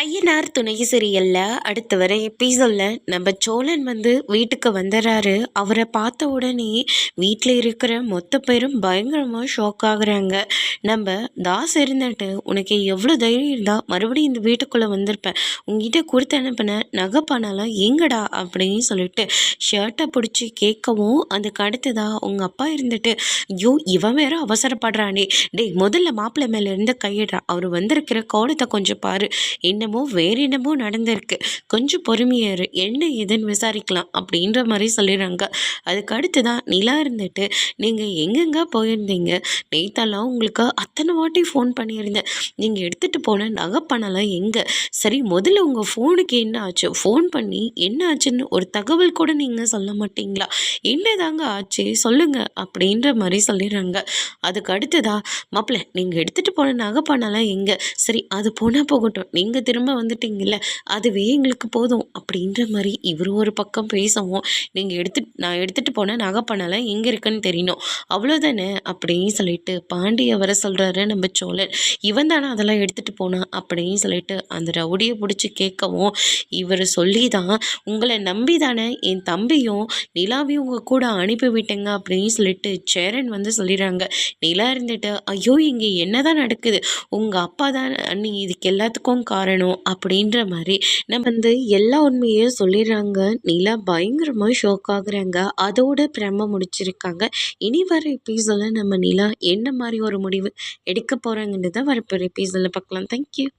ஐயனார் துணை சீரியல்ல அடுத்து வர எபிசோடில் நம்ம சோழன் வந்து வீட்டுக்கு வந்துடுறாரு அவரை பார்த்த உடனே வீட்டில் இருக்கிற மொத்த பேரும் பயங்கரமாக ஷாக் ஆகுறாங்க. நம்ம தாஸ் இருந்துட்டு உனக்கு எவ்வளோ தைரியம் இருந்தால் மறுபடியும் இந்த வீட்டுக்குள்ளே வந்திருப்பேன். உங்ககிட்ட கொடுத்து அனுப்பின நகை பணம்லாம் எங்கடா? அப்படின்னு சொல்லிட்டு ஷர்ட்டை பிடிச்சி கேட்கவும் அதுக்கு அடுத்ததா உங்கள் அப்பா இருந்துட்டு ஐயோ இவன் வேற அவசரப்படுறானே. டேய் முதல்ல மாப்பிள்ளை மேலே இருந்து கையிடுறான் அவர் வந்திருக்கிற கோலத்தை கொஞ்சம் பாரு. என்னமோ வேற என்னமோ நடந்திருக்கு. கொஞ்சம் பொறுமையாரு என்ன ஏதுன்னு விசாரிக்கலாம் அப்படின்ற மாதிரி சொல்லிடுறாங்க. அதுக்கு அடுத்து தான் நிலா இருந்துட்டு நீங்கள் எங்கெங்க போயிருந்தீங்க? நேத்தாலாம் உங்களுக்கு அத்தனை வாட்டி ஃபோன் பண்ணியிருந்தேன். நீங்கள் எடுத்துகிட்டு போன நகை பணம்லாம் எங்கே? சரி முதல்ல உங்கள் ஃபோனுக்கு என்ன ஆச்சு? ஃபோன் பண்ணி என்ன ஆச்சுன்னு ஒரு தகவல் கூட நீங்கள் சொல்ல மாட்டீங்களா? என்னதாங்க ஆச்சு? சொல்லுங்க அப்படின்ற மாதிரி சொல்லிடுறாங்க. அதுக்கு அடுத்ததா மாப்பிள்ள நீங்கள் எடுத்துகிட்டு போன நகை பணம்லாம் எங்கே? சரி அது போனால் போகட்டும். நீங்கள் திரும்ப வந்துட்டீங்கல்ல அதுவே எங்களுக்கு போதும். அப்படின்ற மாதிரி இவர் ஒரு பக்கம் பேசவும் நீங்கள் எடுத்து நான் எடுத்துகிட்டு போன நகை எங்கே இருக்குன்னு தெரியணும். அவ்வளோதானே அப்படின்னு சொல்லிட்டு பாண்டிய வர சொல்கிறாரு நம்ம சோழன் இவன் தானே அதெல்லாம் எடுத்துகிட்டு போனான் அப்படின்னு சொல்லிட்டு அந்த ரவுடியை பிடிச்சி கேட்கவும் இவர் சொல்லி தான் உங்களை நம்பி தானே என் தம்பியும் நிலாவையும் உங்கள் கூட அனுப்பி விட்டேங்க. அப்படின்னு சொல்லிட்டு சேரன் வந்து சொல்லிடுறாங்க. நிலா இருந்துட்டு ஐயோ இங்கே என்னதான் நடக்குது? உங்கள் அப்பா தான் அண்ணி இதுக்கு எல்லாத்துக்கும் காரணம். அப்படின்ற மாதிரி. நம்ம வந்து எல்லா உண்மையும் சொல்லிடுறாங்க. நிலா பயங்கரமாக ஷோக் ஆகுறாங்க. அதோட பிரம முடிச்சிருக்காங்க. இனி வர எபிசோடில் நம்ம நிலா என்ன மாதிரி ஒரு முடிவு எடுக்க போகிறாங்கன்றத வரப்போகிற எபிசோடில் பார்க்கலாம். தேங்க்யூ